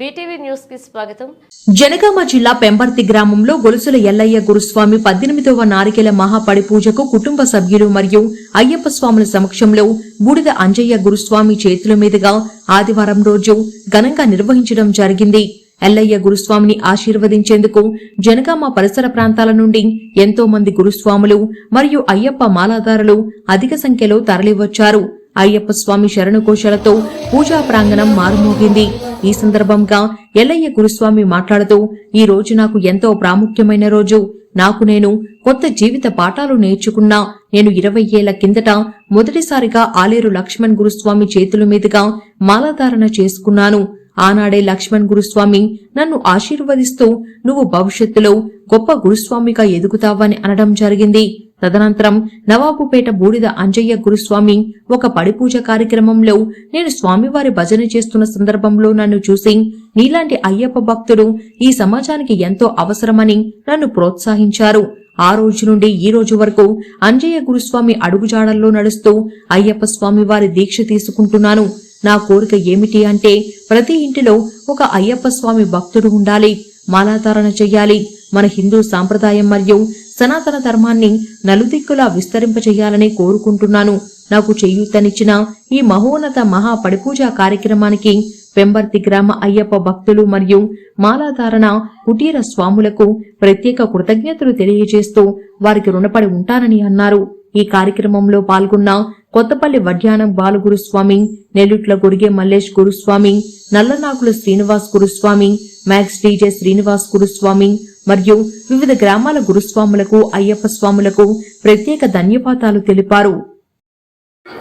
BTV న్యూస్కి స్వాగతం. జనగామ జిల్లా పెంబర్తి గ్రామంలో గొలుసుల ఎల్లయ్య గురుస్వామి పద్దెనిమిదవ నారికెల మహాపడి పూజకు కుటుంబ సభ్యులు మరియు అయ్యప్ప స్వాముల సమక్షంలో బూడిద అంజయ్య గురుస్వామి చేతుల మీదుగా ఆదివారం రోజు ఘనంగా నిర్వహించడం జరిగింది. ఎల్లయ్య గురుస్వామిని ఆశీర్వదించేందుకు జనగామ పరిసర ప్రాంతాల నుండి ఎంతో మంది గురుస్వాములు మరియు అయ్యప్ప మాలాదారులు అధిక సంఖ్యలో తరలివచ్చారు. అయ్యప్ప స్వామి శరణుకోశాలతో పూజా ప్రాంగణం మారుమోగింది. ఈ సందర్భంగా ఎల్లయ్య గురుస్వామి మాట్లాడుతూ ఈ రోజు నాకు ఎంతో ప్రాముఖ్యమైన రోజు. నాకు నేను కొత్త జీవిత పాఠాలు నేర్చుకున్నా. నేను ఇరవై ఏళ్ళ కిందట మొదటిసారిగా ఆలేరు లక్ష్మణ్ గురుస్వామి చేతుల మీదుగా మాలాధారణ చేసుకున్నాను. ఆనాడే లక్ష్మణ్ గురుస్వామి నన్ను ఆశీర్వదిస్తూ నువ్వు భవిష్యత్తులో గొప్ప గురుస్వామిగా ఎదుగుతావని అనడం జరిగింది. తదనంతరం నవాబుపేట బూడిద అంజయ్య గురుస్వామి ఒక పడిపూజ కార్యక్రమంలో నేను స్వామివారి భజన చేస్తున్న సందర్భంలో నన్ను చూసి నీలాంటి అయ్యప్ప భక్తుడు ఈ సమాజానికి ఎంతో అవసరమని నన్ను ప్రోత్సహించారు. ఆ రోజు నుండి ఈ రోజు వరకు అంజయ్య గురుస్వామి అడుగుజాడల్లో నడుస్తూ అయ్యప్ప స్వామి వారి దీక్ష తీసుకుంటున్నాను. నా కోరిక ఏమిటి అంటే ప్రతి ఇంటిలో ఒక అయ్యప్ప స్వామి భక్తుడు ఉండాలి మాలాధారణ చెయ్యాలి. మన హిందూ సాంప్రదాయం మరియు సనాతన ధర్మాన్ని నలుదిక్కులా విస్తరింపచేయాలని కోరుకుంటున్నాను. నాకు చేయూతనిచ్చిన ఈ మహోన్నత మహాపడిపూజా కార్యక్రమానికి పెంబర్తి గ్రామ అయ్యప్ప భక్తులు మరియు మాలాధారణ కుటీర స్వాములకు ప్రత్యేక కృతజ్ఞతలు తెలియజేస్తూ వారికి రుణపడి ఉంటానని అన్నారు. ఈ కార్యక్రమంలో పాల్గొన్న కొత్తపల్లి వడ్యానం బాలుగురుస్వామి నెల్లుట్ల గురిగే మల్లేష్ గురుస్వామి నల్లనాకుల శ్రీనివాస్ గురుస్వామి మ్యాక్స్ డీజే శ్రీనివాస్ గురుస్వామి మరియు వివిధ గ్రామాల గురుస్వాములకు అయ్యప్ప స్వాములకు ప్రత్యేక ధన్యవాదాలు తెలిపారు.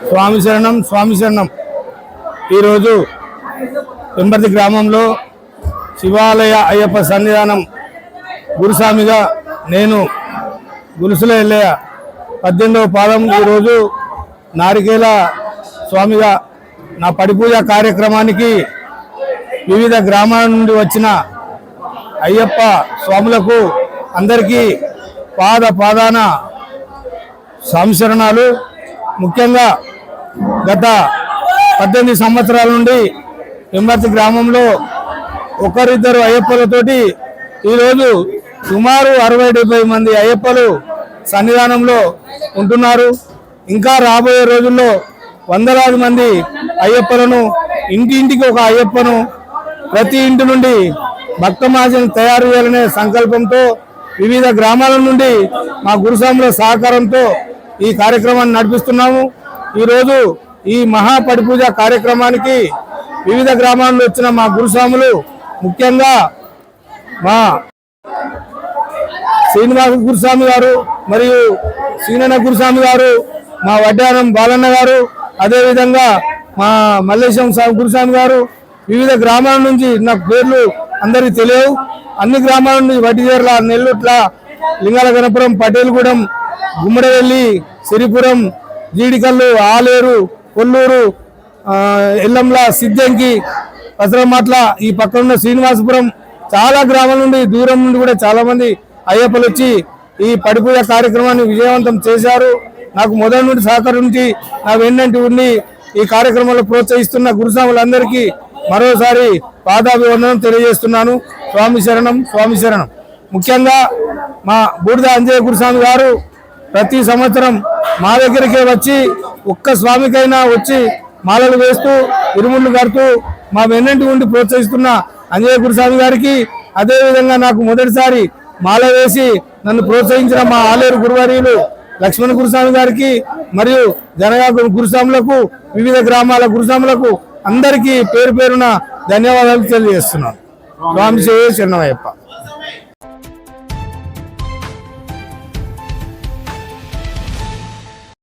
స్వామి శరణం స్వామి శరణం. ఈరోజు వెంబర్తి గ్రామంలో శివాలయ అయ్యప్ప సన్నిధానం గురుస్వామిగా నేను గురుసుల ఎల్లయ్య పద్దెనిమిదవ పాదం ఈరోజు నారికేల స్వామిగా నా పడిపూజ కార్యక్రమానికి వివిధ గ్రామాల నుండి వచ్చిన అయ్యప్ప స్వాములకు అందరికీ పాద పాదాన సంశరణాలు. ముఖ్యంగా గత పద్దెనిమిది సంవత్సరాల నుండి వెంబర్తి గ్రామంలో ఒకరిద్దరు అయ్యప్పలతోటి ఈరోజు సుమారు అరవై డెబ్బై మంది అయ్యప్పలు సన్నిధానంలో ఉంటున్నారు. ఇంకా రాబోయే రోజుల్లో వందలాది మంది అయ్యప్పలను ఇంటింటికి ఒక అయ్యప్పను ప్రతి ఇంటి నుండి భక్తమాజను తయారు చేయాలనే సంకల్పంతో వివిధ గ్రామాల నుండి మా గురుస్వాముల సహకారంతో ఈ కార్యక్రమాన్ని నడిపిస్తున్నాము. ఈరోజు ఈ మహాపడిపూజ కార్యక్రమానికి వివిధ గ్రామాల్లో వచ్చిన మా గురుస్వాములు ముఖ్యంగా మా శ్రీనివాస గురుస్వామి గారు మరియు సీనన్న గురుస్వామి గారు మా వడ్డానం బాలన్న గారు అదేవిధంగా మా మల్లేశం గురుస్వామి గారు వివిధ గ్రామాల నుంచి నాకు పేర్లు అందరికీ తెలియవు. అన్ని గ్రామాల నుంచి వడ్డీదేర్ల నెల్లుట్ల లింగాల గణపురం పటేల్గూడెం గుమ్మడవెల్లి సిరిపురం జీడికల్లు ఆలేరు కొల్లూరు ఎల్లంల సిద్ధంకి పసరమాట్ల ఈ పక్కన ఉన్న శ్రీనివాసపురం చాలా గ్రామాల నుండి దూరం నుండి కూడా చాలామంది అయ్యప్పలు వచ్చి ఈ పడిపూజ కార్యక్రమాన్ని విజయవంతం చేశారు. నాకు మొదటి నుండి సహకరించి నా వెన్నంటి ఉండి ఈ కార్యక్రమంలో ప్రోత్సహిస్తున్న గురుస్వాములందరికీ మరోసారి పాదాభివందనం తెలియజేస్తున్నాను. స్వామి శరణం స్వామి శరణం. ముఖ్యంగా మా బూడిద అంజయ్య గురుస్వామి గారు ప్రతి సంవత్సరం మా దగ్గరికే వచ్చి ఒక్క స్వామికైనా వచ్చి మాలలు వేస్తూ ఇరుముళ్ళు కడుతూ మా వెన్నంటి ఉండి ప్రోత్సహిస్తున్న అంజయ్య గురుస్వామి గారికి అదేవిధంగా నాకు మొదటిసారి మాల వేసి నన్ను ప్రోత్సహించిన మా ఆలేరు గురువర్యులు లక్ష్మణ గురుస్వామి గారికి మరియు జనగా గురుస్వాములకు వివిధ గ్రామాల గురుస్వాములకు అందరికీ పేరు పేరున ధన్యవాదాలు తెలియజేస్తున్నాను. స్వామి శరణమయ్యప్ప.